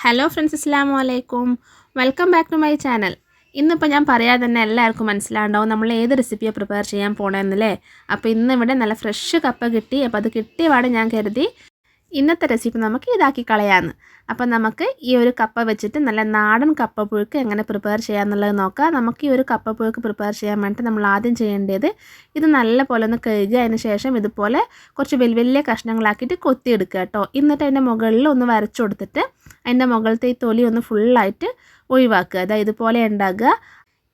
Hello friends അസ്സാം വലൈക്കും welcome back to my channel ഇന്നിപ്പോൾ ഞാൻ പറയാതെ തന്നെ എല്ലാവർക്കും മനസ്സിലാണ്ടാവും നമ്മൾ ഏത് റെസിപ്പിയാണ് പ്രിപ്പയർ ചെയ്യാൻ പോകണമെന്നല്ലേ അപ്പോൾ ഇന്ന് ഇവിടെ നല്ല ഫ്രഷ് കപ്പ കിട്ടി. അപ്പോൾ അത് കിട്ടിയ പാടെ ഞാൻ കരുതി ഇന്നത്തെ റെസിപ്പി നമുക്ക് ഇതാക്കി കളയാമെന്ന് അപ്പം നമുക്ക് ഈ ഒരു കപ്പ വെച്ചിട്ട് നല്ല നാടൻ കപ്പ പുഴുക്ക് എങ്ങനെ പ്രിപ്പയർ ചെയ്യാമെന്നുള്ളത് നോക്കാം. നമുക്ക് ഈ ഒരു കപ്പ പുഴുക്ക് പ്രിപ്പയർ ചെയ്യാൻ വേണ്ടിയിട്ട് നമ്മൾ ആദ്യം ചെയ്യേണ്ടത് ഇത് നല്ല പോലെ ഒന്ന് കഴുകുക അതിന് ശേഷം ഇതുപോലെ കുറച്ച് വലിയ വലിയ കഷ്ണങ്ങളാക്കിയിട്ട് കൊത്തിയെടുക്കുക കേട്ടോ. എന്നിട്ട് അതിന്റെ മുകളിൽ ഒന്ന് വരച്ചു കൊടുത്തിട്ട് അതിന്റെ മുകളിലത്തെ ഈ തൊലി ഒന്ന് ഫുള്ളായിട്ട് ഒഴിവാക്കുക. അതായത് ഇതുപോലെ ഉണ്ടാകുക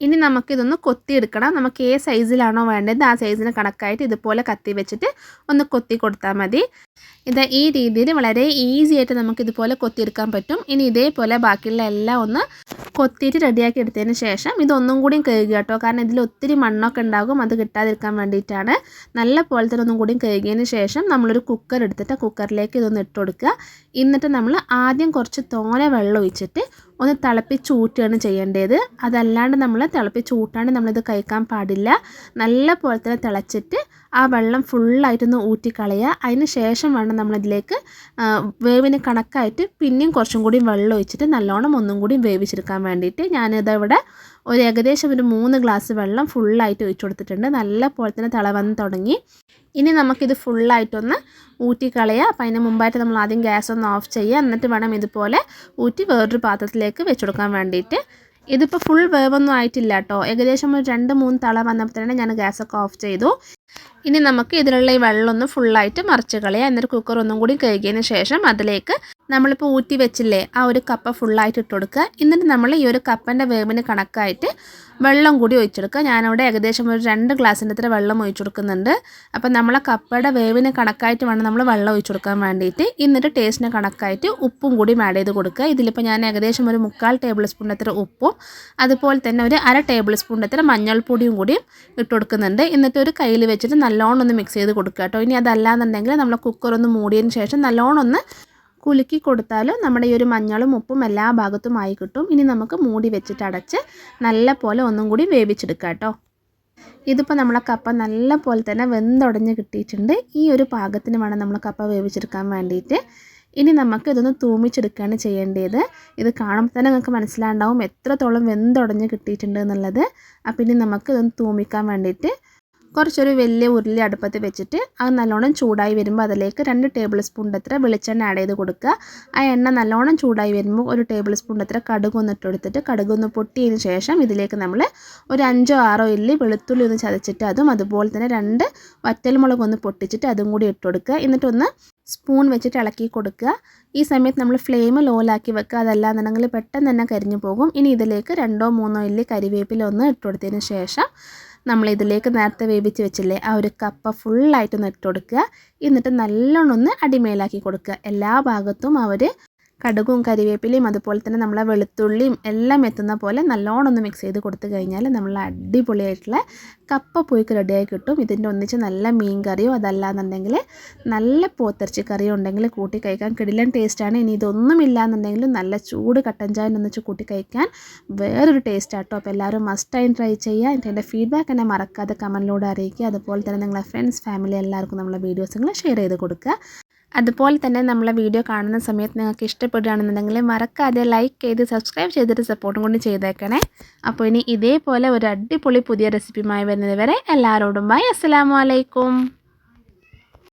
ഇനി നമുക്കിതൊന്ന് കൊത്തിയെടുക്കണം. നമുക്ക് ഏത് സൈസിലാണോ വേണ്ടത്? ആ സൈസിന് കണക്കായിട്ട് ഇതുപോലെ കത്തി വെച്ചിട്ട് ഒന്ന് കൊത്തി കൊടുത്താൽ മതി. ഇത് ഈ രീതിയിൽ വളരെ ഈസി ആയിട്ട് നമുക്ക് ഇതുപോലെ കൊത്തിയെടുക്കാൻ പറ്റും. ഇനി ഇതേപോലെ ബാക്കിയുള്ള എല്ലാം ഒന്ന് കൊത്തിയിട്ട് റെഡിയാക്കി എടുത്തതിന് ശേഷം ഇതൊന്നും കൂടിയും കഴുകുക കേട്ടോ. കാരണം ഇതിൽ ഒത്തിരി മണ്ണൊക്കെ ഉണ്ടാകും അത് കിട്ടാതിരിക്കാൻ വേണ്ടിയിട്ടാണ്. നല്ല പോലെ തന്നെ ഒന്നും കൂടിയും കഴുകിയതിന് ശേഷം നമ്മളൊരു കുക്കർ എടുത്തിട്ട് കുക്കറിലേക്ക് ഇതൊന്ന് ഇട്ട് കൊടുക്കുക. എന്നിട്ട് നമ്മൾ ആദ്യം കുറച്ച് തോന വെള്ളം ഒഴിച്ചിട്ട് ഒന്ന് തിളപ്പിച്ച് ഊറ്റുകയാണ് ചെയ്യേണ്ടത്. അതല്ലാണ്ട് നമ്മൾ തിളപ്പിച്ച് ഊട്ടാണ്ട് നമ്മളിത് കഴിക്കാൻ പാടില്ല. നല്ല പോലെ തന്നെ തിളച്ചിട്ട് ആ വെള്ളം ഫുള്ളായിട്ടൊന്ന് ഊറ്റിക്കളയുക. അതിന് ശേഷം വേണം നമ്മളിതിലേക്ക് വേവിന് കണക്കായിട്ട് പിന്നെയും കുറച്ചും കൂടി വെള്ളം ഒഴിച്ചിട്ട് നല്ലോണം ഒന്നും കൂടി വേവിച്ചെടുക്കാൻ വേണ്ടിയിട്ട് ഞാനിതവിടെ ഒരു ഏകദേശം ഒരു മൂന്ന് ഗ്ലാസ് വെള്ളം ഫുള്ളായിട്ട് ഒഴിച്ചു കൊടുത്തിട്ടുണ്ട്. നല്ല പോലെ തന്നെ തിള വന്ന് തുടങ്ങി. ഇനി നമുക്കിത് ഫുള്ളായിട്ടൊന്ന് ഊറ്റിക്കളയുക. അപ്പം അതിന് മുമ്പായിട്ട് നമ്മൾ ആദ്യം ഗ്യാസ് ഒന്ന് ഓഫ് ചെയ്യുക. എന്നിട്ട് വേണം ഇതുപോലെ ഊറ്റി വേറൊരു പാത്രത്തിലേക്ക് വെച്ചു കൊടുക്കാൻ വേണ്ടിയിട്ട്. ഇതിപ്പോൾ ഫുൾ വേവൊന്നും ആയിട്ടില്ല കേട്ടോ. ഏകദേശം ഒരു രണ്ട് മൂന്ന് തള വന്നപ്പോൾ തന്നെ ഞാൻ ഗ്യാസൊക്കെ ഓഫ് ചെയ്തു. ഇനി നമുക്ക് ഇതിലുള്ള ഈ വെള്ളം ഒന്ന് ഫുള്ളായിട്ട് മറിച്ച് കളയാം. എന്നിട്ട് കുക്കർ ഒന്നും കൂടി കഴുകിയതിന് ശേഷം അതിലേക്ക് നമ്മളിപ്പോൾ ഊറ്റി വെച്ചില്ലേ ആ ഒരു കപ്പ ഫുള്ളായിട്ട് ഇട്ട് കൊടുക്കുക. എന്നിട്ട് നമ്മൾ ഈ ഒരു കപ്പന്റെ വേവിന് കണക്കായിട്ട് വെള്ളം കൂടി ഒഴിച്ചെടുക്കുക. ഞാനവിടെ ഏകദേശം ഒരു രണ്ട് ഗ്ലാസിന്റെ അത്ര വെള്ളം ഒഴിച്ചു കൊടുക്കുന്നുണ്ട്. അപ്പം നമ്മളെ കപ്പയുടെ വേവിന് കണക്കായിട്ട് വേണം നമ്മൾ വെള്ളം ഒഴിച്ചു കൊടുക്കാൻ വേണ്ടിയിട്ട്. എന്നിട്ട് ടേസ്റ്റിന് കണക്കായിട്ട് ഉപ്പും കൂടി ആഡ് ചെയ്ത് കൊടുക്കുക. ഇതിലിപ്പോൾ ഞാൻ ഏകദേശം ഒരു മുക്കാൽ ടേബിൾ സ്പൂണിന്റെ അത്ര ഉപ്പും അതുപോലെ തന്നെ ഒരു അര ടേബിൾ സ്പൂണിന്റെ അത്ര മഞ്ഞൾപ്പൊടിയും കൂടിയും ഇട്ട് കൊടുക്കുന്നുണ്ട്. എന്നിട്ട് ഒരു കയ്യിൽ വെച്ചിട്ട് നല്ലോണം ഒന്ന് മിക്സ് ചെയ്ത് കൊടുക്കുക കേട്ടോ. ഇനി അതല്ലാന്നുണ്ടെങ്കിൽ നമ്മൾ കുക്കർ ഒന്ന് മൂടിയതിന് ശേഷം നല്ലോണം ഒന്ന് കുലുക്കി കൊടുത്താൽ നമ്മുടെ ഈ ഒരു മഞ്ഞളും ഉപ്പും എല്ലാ ഭാഗത്തും ആയി കിട്ടും. ഇനി നമുക്ക് മൂടി വെച്ചിട്ട് അടച്ച് നല്ല പോലെ ഒന്നും കൂടി വേവിച്ചെടുക്കാം കേട്ടോ. ഇതിപ്പോൾ നമ്മളെ കപ്പ നല്ല പോലെ തന്നെ വെന്തുടഞ്ഞ് കിട്ടിയിട്ടുണ്ട്. ഈ ഒരു പാകത്തിന് വേണം നമ്മൾ കപ്പ വേവിച്ചെടുക്കാൻ വേണ്ടിയിട്ട്. ഇനി നമുക്ക് ഇതൊന്ന് തൂമിച്ചെടുക്കുകയാണ് ചെയ്യേണ്ടത്. ഇത് കാണുമ്പോൾ തന്നെ നിങ്ങൾക്ക് മനസ്സിലാണ്ടാവും എത്രത്തോളം വെന്തുടഞ്ഞ് കിട്ടിയിട്ടുണ്ട് എന്നുള്ളത്. അപ്പം ഇനി നമുക്ക് ഇതൊന്ന് തൂമിക്കാൻ വേണ്ടിയിട്ട് കുറച്ചൊരു വലിയ ഉരുളി അടുപ്പത്ത് വെച്ചിട്ട് അത് നല്ലോണം ചൂടായി വരുമ്പോൾ അതിലേക്ക് രണ്ട് ടേബിൾ സ്പൂണിന്റെ അത്ര വെളിച്ചെണ്ണ ആഡ് ചെയ്ത് കൊടുക്കുക. ആ എണ്ണ നല്ലോണം ചൂടായി വരുമ്പോൾ ഒരു ടേബിൾ സ്പൂണിന്റെ അത്ര കടുക് ഒന്ന് ഇട്ടെടുത്തിട്ട് കടുക് ഒന്ന് പൊട്ടിയതിന് ശേഷം ഇതിലേക്ക് നമ്മൾ ഒരു അഞ്ചോ ആറോ ഇല്ലി വെളുത്തുള്ളി ഒന്ന് ചതച്ചിട്ട് അതും അതുപോലെ തന്നെ രണ്ട് വറ്റൽമുളക് ഒന്ന് പൊട്ടിച്ചിട്ട് അതും കൂടി ഇട്ട് കൊടുക്കുക. എന്നിട്ടൊന്ന് സ്പൂൺ വെച്ചിട്ട് ഇളക്കി കൊടുക്കുക. ഈ സമയത്ത് നമ്മൾ ഫ്ലെയിം ലോലാക്കി വെക്കുക. അതല്ലാന്നുണ്ടെങ്കിൽ പെട്ടെന്ന് തന്നെ കരിഞ്ഞു പോകും. ഇനി ഇതിലേക്ക് രണ്ടോ മൂന്നോ ഇല്ലി കരിവേപ്പില ഒന്ന് ഇട്ട് ശേഷം നമ്മൾ ഇതിലേക്ക് നേരത്തെ വേവിച്ച് വെച്ചില്ലേ ആ ഒരു കപ്പ ഫുള്ളായിട്ടൊന്ന് ഇട്ട് കൊടുക്കുക. എന്നിട്ട് നല്ലോണം ഒന്ന് അടിമേലാക്കി കൊടുക്കുക. എല്ലാ ഭാഗത്തും അവർ കടുകും കരിവേപ്പിലയും അതുപോലെ തന്നെ നമ്മളെ വെളുത്തുള്ളിയും എല്ലാം എത്തുന്ന പോലെ നല്ലോണം ഒന്ന് മിക്സ് ചെയ്ത് കൊടുത്തു കഴിഞ്ഞാൽ നമ്മൾ അടിപൊളിയായിട്ടുള്ള കപ്പ പുഴുക്ക് റെഡിയായി കിട്ടും. ഇതിന്റെ ഒന്നിച്ച് നല്ല മീൻ കറിയോ അതല്ലാന്നുണ്ടെങ്കിൽ നല്ല പോത്തിറച്ചി കറിയോ ഉണ്ടെങ്കിൽ കൂട്ടി കഴിക്കാൻ കിടിലൻ ടേസ്റ്റാണ് ഇനി ഇതൊന്നും ഇല്ലാന്നുണ്ടെങ്കിലും നല്ല ചൂട് കട്ടൻ ചായ ഒന്നിച്ച് കൂട്ടി കഴിക്കാൻ വേറൊരു ടേസ്റ്റ് ആട്ടോ അപ്പോൾ എല്ലാവരും മസ്റ്റായും ട്രൈ ചെയ്യുക. എന്നിട്ട് എന്റെ ഫീഡ്ബാക്ക് എന്നെ മറക്കാതെ കമന്റിലൂടെ അറിയിക്കുക. അതുപോലെ തന്നെ നിങ്ങളെ ഫ്രണ്ട്സ് ഫാമിലി എല്ലാവർക്കും നമ്മളെ നിങ്ങൾ ഷെയർ ചെയ്ത് കൊടുക്കുക. അതുപോലെ തന്നെ നമ്മളെ വീഡിയോ കാണുന്ന സമയത്ത് നിങ്ങൾക്ക് ഇഷ്ടപ്പെടുകയാണെന്നുണ്ടെങ്കിൽ മറക്കാതെ ലൈക്ക് ചെയ്ത് സബ്സ്ക്രൈബ് ചെയ്തിട്ട് സപ്പോർട്ടും കൊണ്ട് ചെയ്തേക്കണേ. അപ്പോൾ ഇനി ഇതേപോലെ ഒരു അടിപൊളി പുതിയ റെസിപ്പിയുമായി വരുന്നത് വരെ എല്ലാവരോടും ബൈ അസ്സാം വലൈക്കും